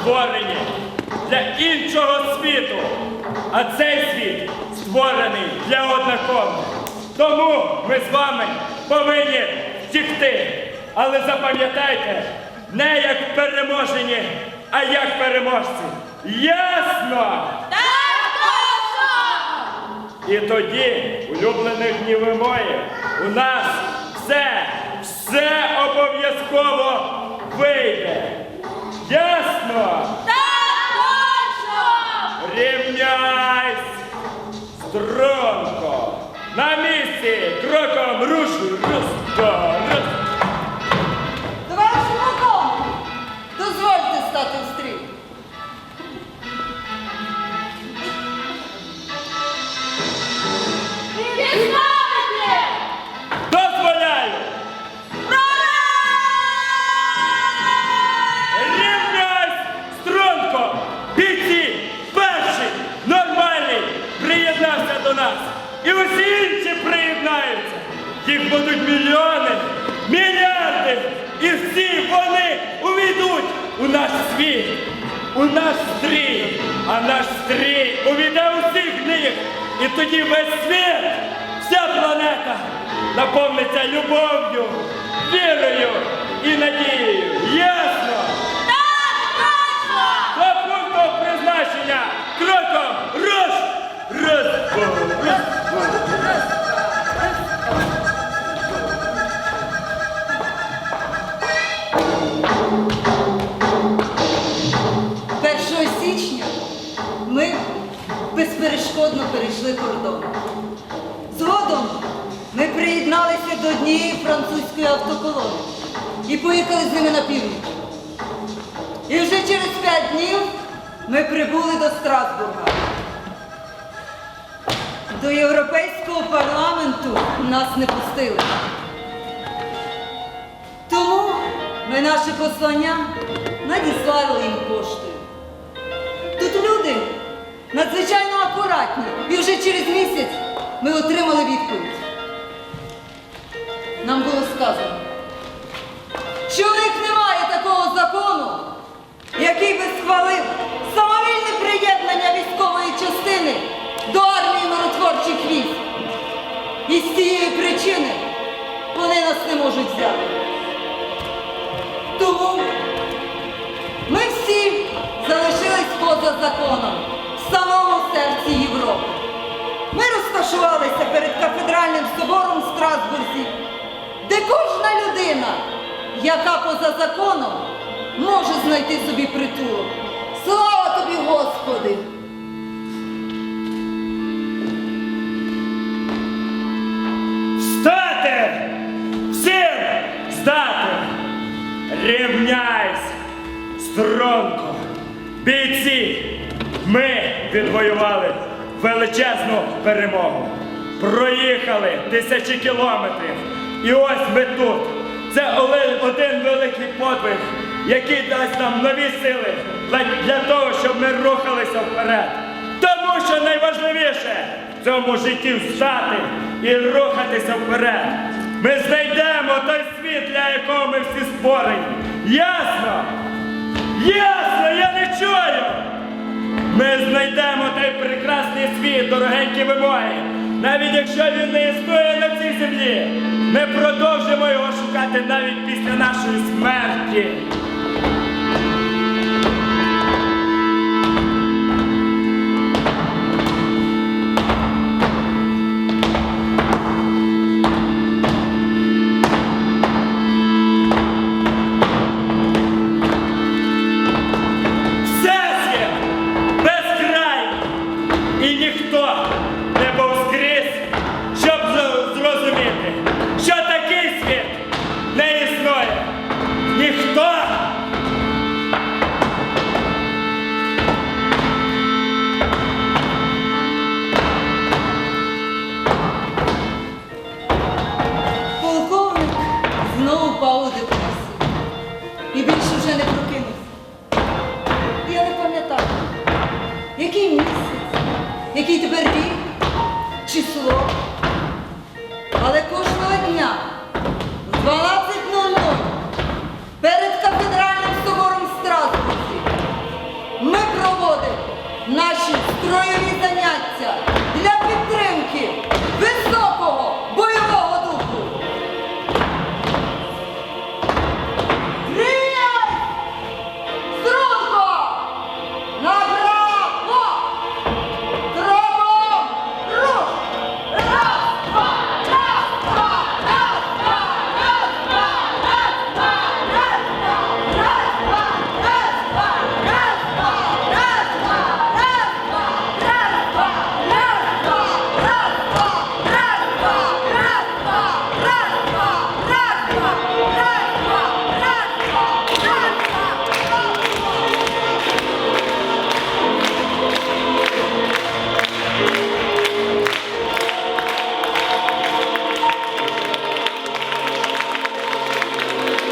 створені для іншого світу, а цей світ створений для однакового. Тому ми з вами повинні втікти. Але запам'ятайте, не як переможені, а як переможці. Ясно! Так точно! І тоді, улюблених днів мої, у нас все, все обов'язково вийде. Ясно? Так точно! Рівняйсь! Стронко! На місці! Кроком руш! Раз, І усі інші приєднаються! Їх будуть мільйони, мільярди! І всі вони увійдуть у наш світ, у наш стрій, а наш стрій увійде усіх них! І тоді весь світ, вся планета наповниться любов'ю, вірою і надією. Ясно? До пункту призначення кроком руш! Раз, два, безперешкодно перейшли кордон. Згодом ми приєдналися до однієї французької автоколони і поїхали з ними на північ. І вже через п'ять днів ми прибули до Страсбурга. До Європейського парламенту нас не пустили. Тому ми наше послання надіслали їм поштою. Надзвичайно акуратні, і вже через місяць ми отримали відповідь. Нам було сказано, що у них немає такого закону, який би схвалив самовільне приєднання військової частини до армії миротворчих військ. І з цієї причини вони нас не можуть взяти. Тому ми всі залишились поза законом самому серці Європи. Ми розташувалися перед кафедральним собором в Страсбурзі, де кожна людина, яка поза законом, може знайти собі притулок. Слава тобі, Господи! Встати! Всім здати! Рівняйсь! Стронко! Бійці! Ми відвоювали величезну перемогу. Проїхали тисячі кілометрів. І ось ми тут. Це один великий подвиг, який дасть нам нові сили для- того, щоб ми рухалися вперед. Тому що найважливіше в цьому житті встати і рухатися вперед. Ми знайдемо той світ, для якого ми всі створені. Ясно? Ясно, я не чую. Ми знайдемо той прекрасний світ, дорогенькі ви мої. Навіть якщо він не існує на цій землі, ми продовжимо його шукати навіть після нашої смерті.